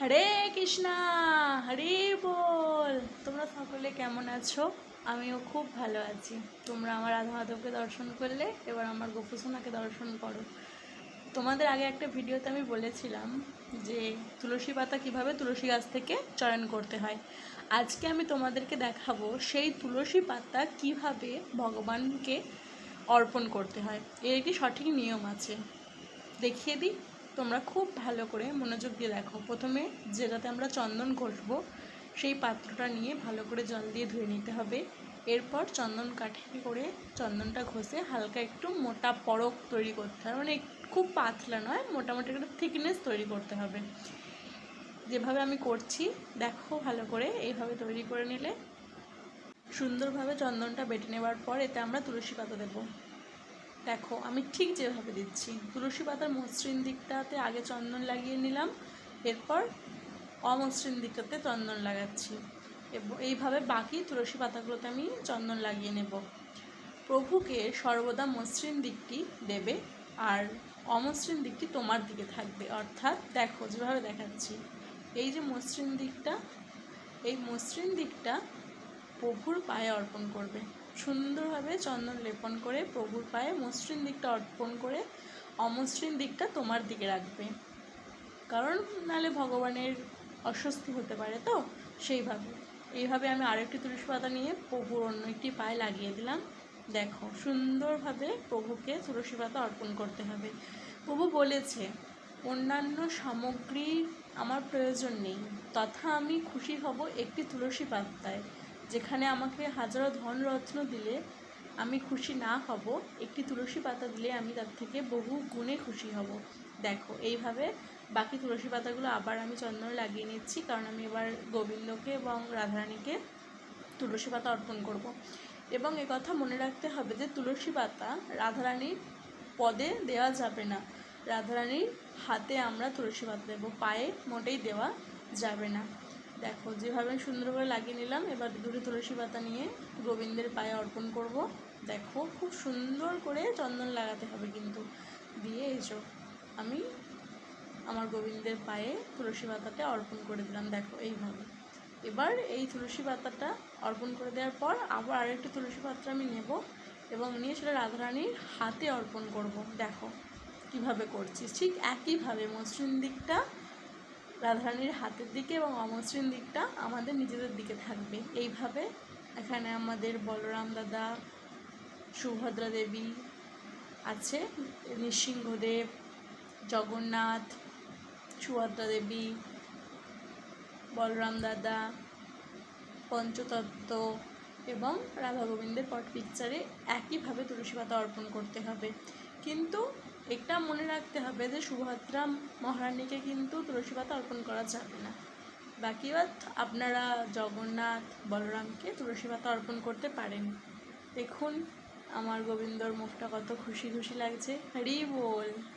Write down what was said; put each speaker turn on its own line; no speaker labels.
হরে কৃষ্ণা, হরে বল। তোমরা সকলে কেমন আছো? আমিও খুব ভালো আছি। তোমরা আমার রাধা মাধবকে দর্শন করলে, এবার আমার গোপুসোনাকে দর্শন করো। তোমাদের আগে একটা ভিডিওতে আমি বলেছিলাম যে তুলসী পাতা কীভাবে তুলসী গাছ থেকে চয়ন করতে হয়। আজকে আমি তোমাদেরকে দেখাবো সেই তুলসী পাতা কীভাবে ভগবানকে অর্পণ করতে হয়। এর একটি সঠিক নিয়ম আছে? দেখিয়ে দিই। তোমরা খুব ভালো করে মনোযোগ দিয়ে দেখো। প্রথমে যেটাতে আমরা চন্দন ঘষবো, সেই পাত্রটা নিয়ে ভালো করে জল দিয়ে ধুয়ে নিতে হবে। এরপর চন্দন কাঠি করে চন্দনটা ঘষে হালকা একটু মোটা পরক তৈরি করতে হবে। মানে খুব পাতলা নয়, মোটামুটি একটা থিকনেস তৈরি করতে হবে। যেভাবে আমি করছি, দেখো ভালো করে এইভাবে তৈরি করে নিলে সুন্দরভাবে চন্দনটা বেটে নেওয়ার পর এতে আমরা তুলসী পাতা দেবো। দেখো, আমি ঠিক যেভাবে দিচ্ছি। তুলসী পাতার মসৃণ দিকটাতে আগে চন্দন লাগিয়ে নিলাম, এরপর অমসৃণ দিকটাতে চন্দন লাগাচ্ছি। এইভাবে বাকি তুলসী পাতাগুলোতে আমি চন্দন লাগিয়ে নেব। প্রভুকে সর্বদা মসৃণ দিকটি দেবে আর অমসৃণ দিকটি তোমার দিকে থাকবে। অর্থাৎ দেখো, যেভাবে দেখাচ্ছি, এই যে মসৃণ দিকটা, এই মসৃণ দিকটা প্রভুর পায়ে অর্পণ করবে। সুন্দরভাবে চন্দন লেপন করে প্রভুর পায়ে মসৃণ দিকটা অর্পণ করে অমসৃণ দিকটা তোমার দিকে রাখবে। কারণ নাহলে ভগবানের অস্বস্তি হতে পারে তো, সেইভাবে। এইভাবে আমি আরেকটি তুলসী পাতা নিয়ে প্রভুর অন্য একটি পায়ে লাগিয়ে দিলাম। দেখো, সুন্দরভাবে প্রভুকে তুলসী পাতা অর্পণ করতে হবে। প্রভু বলেছে, অন্যান্য সামগ্রী আমার প্রয়োজন নেই, তথা আমি খুশি হব একটি তুলসী পাতায়। যেখানে আমাকে হাজারো ধনরত্ন দিলে আমি খুশি না হব, একটি তুলসী পাতা দিলে আমি তার থেকে বহু গুণে খুশি হব। দেখো, এইভাবে বাকি তুলসী পাতাগুলো আবার আমি চন্দনে লাগিয়ে নিচ্ছি, কারণ আমি এবার গোবিন্দকে এবং রাধারানীকে তুলসী পাতা অর্পণ করব। এবং কথা মনে রাখতে হবে যে, তুলসী পাতা রাধারানীর পদে দেওয়া যাবে না। রাধারানীর হাতে আমরা তুলসী পাতা দেবো, পায়ে মোটেই দেওয়া যাবে না। দেখো, যেভাবে সুন্দর করে লাগিয়ে নিলাম, এবার দুটো তুলসী পাতা নিয়ে গোবিন্দের পায়ে অর্পণ করব। দেখো, খুব সুন্দর করে চন্দন লাগাতে হবে কিন্তু। দিয়ে এসো আমি আমার গোবিন্দের পায়ে তুলসী পাতাটা অর্পণ করে দিলাম, দেখো এইভাবে। এবার এই তুলসী পাতাটা অর্পণ করে দেওয়ার পর আবার আরেকটি তুলসী পাত্র আমি নেব এবং নিয়ে সেটা রাধারানীর হাতে অর্পণ করব। দেখো, কীভাবে করছি ঠিক একইভাবে মসৃণ দিকটা রাধারানীর হাতের দিকে এবং অমসৃণ দিকটা আমাদের নিজেদের দিকে থাকবে। এইভাবে এখানে আমাদের বলরাম দাদা, সুভদ্রা দেবী আছে, নৃসিংহদেব, জগন্নাথ, সুভদ্রা দেবী, বলরাম দাদা, পঞ্চতত্ত্ব এবং রাধা গোবিন্দের পট পিকচারে একইভাবে তুলসী পাতা অর্পণ করতে হবে। কিন্তু এটা মনে রাখতে হবে যে সুভদ্রা মহারানীকে কিন্তু তুলসী পাতা অর্পণ করা যাবে না। বাকি আপনারা জগন্নাথ, বলরামকে তুলসী পাতা অর্পণ করতে পারেন। দেখুন, আমার গোবিন্দর মুখটা কত খুশি খুশি লাগছে। হরি বল।